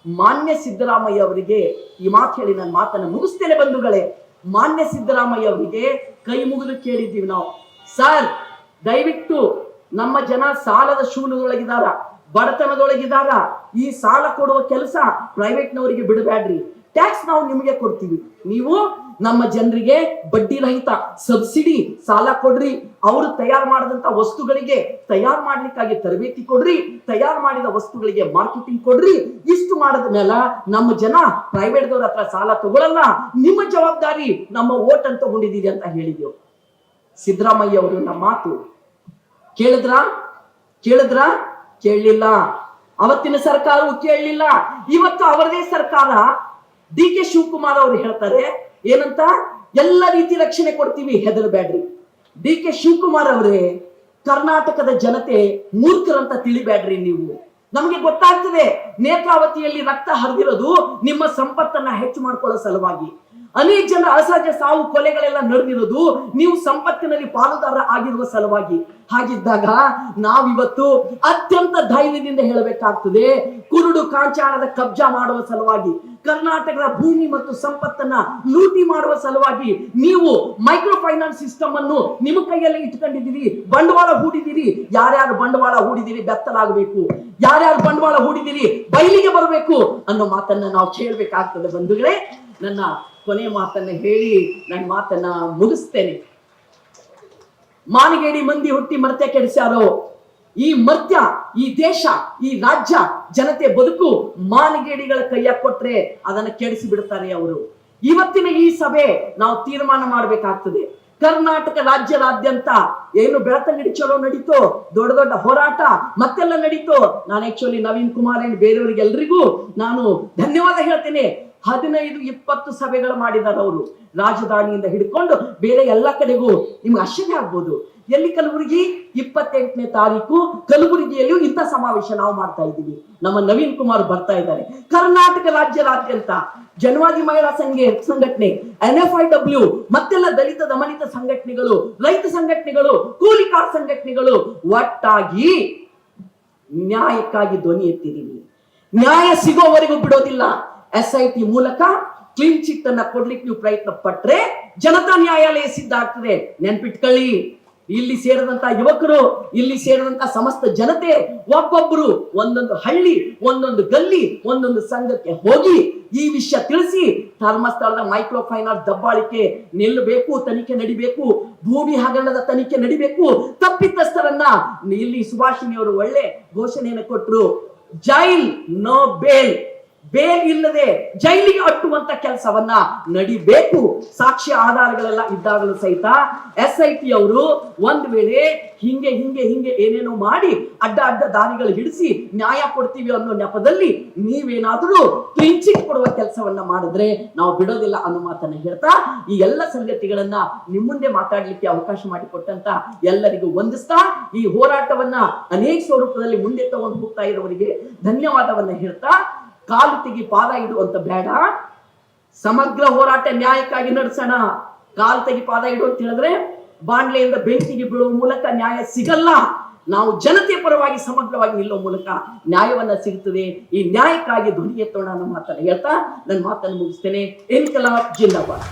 [SPEAKER 1] ಮಾನ್ಯ ಸಿದ್ದರಾಮಯ್ಯ ಅವರಿಗೆ ಈ ಮಾತು ಹೇಳಿ ನನ್ನ ಮಾತನ್ನು ಮುಗಿಸ್ತೇನೆ ಬಂಧುಗಳೇ. ಮಾನ್ಯ ಸಿದ್ದರಾಮಯ್ಯ ಅವರಿಗೆ ಕೈ ಮುಗಿದು ಕೇಳಿದ್ದೀವಿ ನಾವು. ಸರ್, ದಯವಿಟ್ಟು ನಮ್ಮ ಜನ ಸಾಲದ ಶೂನ್ಯದೊಳಗಿದಾರ ಬಡತನದೊಳಗಿದಾರ ಈ ಸಾಲ ಕೊಡುವ ಕೆಲಸ ಪ್ರೈವೇಟ್ನವರಿಗೆ ಬಿಡಬೇಡ್ರಿ. ಟ್ಯಾಕ್ಸ್ ನಾವು ನಿಮಗೆ ಕೊಡ್ತೀವಿ. ನೀವು ನಮ್ಮ ಜನರಿಗೆ ಬಡ್ಡಿ ರಹಿತ ಸಬ್ಸಿಡಿ ಸಾಲ ಕೊಡ್ರಿ. ಅವರು ತಯಾರು ಮಾಡಿದಂತ ವಸ್ತುಗಳಿಗೆ ತಯಾರು ಮಾಡ್ಲಿಕ್ಕಾಗಿ ತರಬೇತಿ ಕೊಡ್ರಿ. ತಯಾರು ಮಾಡಿದ ವಸ್ತುಗಳಿಗೆ ಮಾರ್ಕೆಟಿಂಗ್ ಕೊಡ್ರಿ. ಇಷ್ಟು ಮಾಡಿದ ಮೇಲ ನಮ್ಮ ಜನ ಪ್ರೈವೇಟ್ದವ್ರ ಹತ್ರ ಸಾಲ ತಗೊಳಲ್ಲ. ನಿಮ್ಮ ಜವಾಬ್ದಾರಿ ನಮ್ಮ ಓಟ್ ಅಂತ ತಗೊಂಡಿದ್ದೀರಿ ಅಂತ ಹೇಳಿದ್ಯೋ ಸಿದ್ದರಾಮಯ್ಯ ಅವರು ನಮ್ಮ ಮಾತು ಕೇಳಿದ್ರ? ಕೇಳಿದ್ರ? ಕೇಳಲಿಲ್ಲ. ಅವತ್ತಿನ ಸರ್ಕಾರವು ಕೇಳಲಿಲ್ಲ. ಇವತ್ತು ಅವರದೇ ಸರ್ಕಾರ ಡಿ ಕೆ ಶಿವಕುಮಾರ್ ಅವರು ಹೇಳ್ತಾರೆ ಏನಂತ? ಎಲ್ಲ ರೀತಿ ರಕ್ಷಣೆ ಕೊಡ್ತೀವಿ ಹೆದರಬೇಡ್ರಿ ಡಿ ಕೆ ಶಿವಕುಮಾರ್ ಅವರೇ, ಕರ್ನಾಟಕದ ಜನತೆ ಮೂರ್ಖರಂತ ತಿಳಿಬೇಡ್ರಿ ನೀವು. ನಮಗೆ ಗೊತ್ತಾಗ್ತದೆ, ನೇತ್ರಾವತಿಯಲ್ಲಿ ರಕ್ತ ಹರಿದಿರೋದು ನಿಮ್ಮ ಸಂಪತ್ತನ್ನ ಹೆಚ್ಚು ಮಾಡ್ಕೊಳ್ಳೋ ಸಲುವಾಗಿ. ಅನೇಕ ಜನರ ಅಸಹಜ ಸಾವು ಕೊಲೆಗಳೆಲ್ಲ ನಡೆದಿರೋದು ನೀವು ಸಂಪತ್ತಿನಲ್ಲಿ ಪಾಲುದಾರ ಆಗಿರುವ ಸಲುವಾಗಿ. ಹಾಗಿದ್ದಾಗ ನಾವಿವತ್ತು ಅತ್ಯಂತ ಧೈರ್ಯದಿಂದ ಹೇಳಬೇಕಾಗ್ತದೆ, ಕುರುಡು ಕಾಂಚಾಣದ ಕಬ್ಜಾ ಮಾಡುವ ಸಲುವಾಗಿ. ಕರ್ನಾಟಕದ ಭೂಮಿ ಮತ್ತು ಸಂಪತ್ತನ್ನ ಲೂಟಿ ಮಾಡುವ ಸಲುವಾಗಿ ನೀವು ಮೈಕ್ರೋ ಫೈನಾನ್ಸ್ ಸಿಸ್ಟಮ್ ಅನ್ನು ನಿಮ್ಮ ಕೈಯಲ್ಲಿ ಇಟ್ಕೊಂಡಿದ್ದೀರಿ, ಬಂಡವಾಳ ಹೂಡಿದ್ದೀರಿ. ಯಾರ್ಯಾರು ಬಂಡವಾಳ ಹೂಡಿದಿರಿ ಬೆತ್ತಲಾಗಬೇಕು. ಯಾರ್ಯಾರು ಬಂಡವಾಳ ಹೂಡಿದಿರಿ ಬಯಲಿಗೆ ಬರಬೇಕು ಅನ್ನೋ ಮಾತನ್ನ ನಾವು ಕೇಳಬೇಕಾಗ್ತದೆ ಬಂಧುಗಳೇ. ನನ್ನ ಕೊನೆ ಮಾತನ್ನ ಹೇಳಿ ನನ್ನ ಮಾತನ್ನ ಮುಗಿಸ್ತೇನೆ. ಮಾನಗೇಡಿ ಮಂದಿ ಹುಟ್ಟಿ ಮರತೆ ಕೆಡಿಸ್ಯಾರೋ? ಈ ಮರ್ತ್ಯ, ಈ ದೇಶ, ಈ ರಾಜ್ಯ ಜನತೆ ಬದುಕು ಮಾನಗೇಡಿಗಳ ಕೈಯ ಕೊಟ್ರೆ ಅದನ್ನ ಕೆಡಿಸಿ ಬಿಡ್ತಾರೆ ಅವರು. ಇವತ್ತಿನ ಈ ಸಭೆ ನಾವು ತೀರ್ಮಾನ ಮಾಡಬೇಕಾಗ್ತದೆ. ಕರ್ನಾಟಕ ರಾಜ್ಯದಾದ್ಯಂತ ಏನು ಬೆಳತಂಗಡಿ ಚಲೋ ನಡೀತೋ, ದೊಡ್ಡ ದೊಡ್ಡ ಹೋರಾಟ ಮತ್ತೆಲ್ಲ ನಡೀತೋ, ನಾನು ಆಕ್ಚುಲಿ ನವೀನ್ ಕುಮಾರ್ ಅಂಡ್ ಬೇರೆಯವರಿಗೆ ಎಲ್ರಿಗೂ ನಾನು ಧನ್ಯವಾದ ಹೇಳ್ತೇನೆ. ಹದಿನೈದು ಇಪ್ಪತ್ತು ಸಭೆಗಳು ಮಾಡಿದಾರೆ ಅವರು. ರಾಜಧಾನಿಯಿಂದ ಹಿಡ್ಕೊಂಡು ಬೇರೆ ಎಲ್ಲ ಕಡೆಗೂ ನಿಮ್ಗೆ ಆಶ್ಚರ್ಯ ಆಗ್ಬೋದು. ಎಲ್ಲಿ ಕಲಬುರಗಿ? ಇಪ್ಪತ್ತೆಂಟನೇ ತಾರೀಕು ಕಲಬುರಗಿಯಲ್ಲಿಯೂ ಇಂಥ ಸಮಾವೇಶ ನಾವು ಮಾಡ್ತಾ ಇದ್ದೀವಿ. ನಮ್ಮ ನವೀನ್ ಕುಮಾರ್ ಬರ್ತಾ ಇದ್ದಾರೆ. ಕರ್ನಾಟಕ ರಾಜ್ಯದಾದ್ಯಂತ ಜನವಾದಿ ಮಹಿಳಾ ಸಂಘ ಸಂಘಟನೆ ಎನ್ ಎಫ್ ಐ ಡಬ್ಲ್ಯೂ, ಮತ್ತೆಲ್ಲ ದಲಿತ ದಮನಿತ ಸಂಘಟನೆಗಳು, ರೈತ ಸಂಘಟನೆಗಳು, ಕೂಲಿಕಾರ್ ಸಂಘಟನೆಗಳು ಒಟ್ಟಾಗಿ ನ್ಯಾಯಕ್ಕಾಗಿ ಧ್ವನಿ ಎತ್ತಿದ್ದೀವಿ. ನ್ಯಾಯ ಸಿಗೋವರೆಗೂ ಬಿಡೋದಿಲ್ಲ. ಎಸ್ ಐ ಟಿ ಮೂಲಕ ಕ್ಲೀನ್ ಚಿಟ್ ಅನ್ನ ಕೊಡ್ಲಿಕ್ಕೆ ನೀವು ಪ್ರಯತ್ನ ಪಟ್ರೆ ಜನತಾ ನ್ಯಾಯಾಲಯ ಸಿದ್ಧ ಆಗ್ತದೆ. ನೆನ್ಪಿಟ್ಕೊಳ್ಳಿ. ಇಲ್ಲಿ ಸೇರಿದಂತ ಯುವಕರು, ಇಲ್ಲಿ ಸೇರಿದಂತ ಸಮಸ್ತ ಜನತೆ, ಒಬ್ಬೊಬ್ರು ಒಂದೊಂದು ಹಳ್ಳಿ, ಒಂದೊಂದು ಗಲ್ಲಿ, ಒಂದೊಂದು ಸಂಘಕ್ಕೆ ಹೋಗಿ ಈ ವಿಷಯ ತಿಳಿಸಿ ಧರ್ಮಸ್ಥಳದ ಮೈಕ್ರೋ ಫೈನಾನ್ಸ್ ದಬ್ಬಾಳಿಕೆ ನಿಲ್ಲಬೇಕು, ತನಿಖೆ ನಡಿಬೇಕು, ಭೂಮಿ ಹಗರಣದ ತನಿಖೆ ನಡಿಬೇಕು, ತಪ್ಪಿತಸ್ಥರನ್ನ ಇಲ್ಲಿ ಸುಭಾಷಿಣಿ ಅವರು ಒಳ್ಳೆ ಘೋಷಣೆಯನ್ನು ಕೊಟ್ಟರು ಜೈಲ್ ನೋ ಬೇಲ್ ಬೇಲ್ ಇಲ್ಲದೆ ಜೈಲಿಗೆ ಅಟ್ಟುವಂತ ಕೆಲಸವನ್ನ ನಡಿಬೇಕು. ಸಾಕ್ಷಿ ಆಧಾರಗಳೆಲ್ಲ ಇದ್ದಾಗಲೂ ಸಹಿತ ಎಸ್ ಐ ಟಿ ಅವರು ಒಂದ್ ವೇಳೆ ಹಿಂಗೆ ಹಿಂಗೆ ಹಿಂಗೆ ಏನೇನೋ ಮಾಡಿ ಅಡ್ಡ ಅಡ್ಡ ದಾರಿಗಳು ಹಿಡಿಸಿ ನ್ಯಾಯ ಕೊಡ್ತೀವಿ ಅನ್ನೋ ನೆಪದಲ್ಲಿ ನೀವೇನಾದ್ರೂ ಕ್ಲೀನ್ ಕೊಡುವ ಕೆಲಸವನ್ನ ಮಾಡಿದ್ರೆ ನಾವು ಬಿಡೋದಿಲ್ಲ ಅನ್ನೋ ಮಾತನ್ನ ಹೇಳ್ತಾ ಈ ಎಲ್ಲ ಸಂಗತಿಗಳನ್ನ ನಿಮ್ಮ ಮುಂದೆ ಮಾತಾಡ್ಲಿಕ್ಕೆ ಅವಕಾಶ ಮಾಡಿಕೊಟ್ಟಂತ ಎಲ್ಲರಿಗೂ ವಂದಿಸ್ತಾ ಈ ಹೋರಾಟವನ್ನ ಅನೇಕ ಸ್ವರೂಪದಲ್ಲಿ ಮುಂದೆ ತಗೊಂಡು ಹೋಗ್ತಾ ಇರೋವರಿಗೆ ಧನ್ಯವಾದವನ್ನ ಹೇಳ್ತಾ ಕಾಲು ತೆಗಿ ಪಾದ ಇಡು ಅಂತ ಬೇಡ. ಸಮಗ್ರ ಹೋರಾಟ ನ್ಯಾಯಕ್ಕಾಗಿ ನಡೆಸೋಣ. ಕಾಲು ತೆಗಿ ಪಾದ ಇಡು ಅಂತ ಹೇಳಿದ್ರೆ ಬಾಂಡ್ಲೆಯಿಂದ ಬೆಂಕಿಗೆ ಬೀಳುವ ಮೂಲಕ ನ್ಯಾಯ ಸಿಗಲ್ಲ. ನಾವು ಜನತೆ ಪರವಾಗಿ ಸಮಗ್ರವಾಗಿ ನಿಲ್ಲುವ ಮೂಲಕ ನ್ಯಾಯವನ್ನ ಸಿಗ್ತದೆ ಈ ನ್ಯಾಯಕ್ಕಾಗಿ ಧ್ವನಿ ಎತ್ತೋಣ ಅನ್ನೋ ಮಾತನ್ನು ಹೇಳ್ತಾ, ನನ್ನ ಮಾತನ್ನು ಮುಗಿಸ್ತೇನೆ. ಇನ್ಕಲಾಬ್ ಜಿಂದಾಬಾದ್.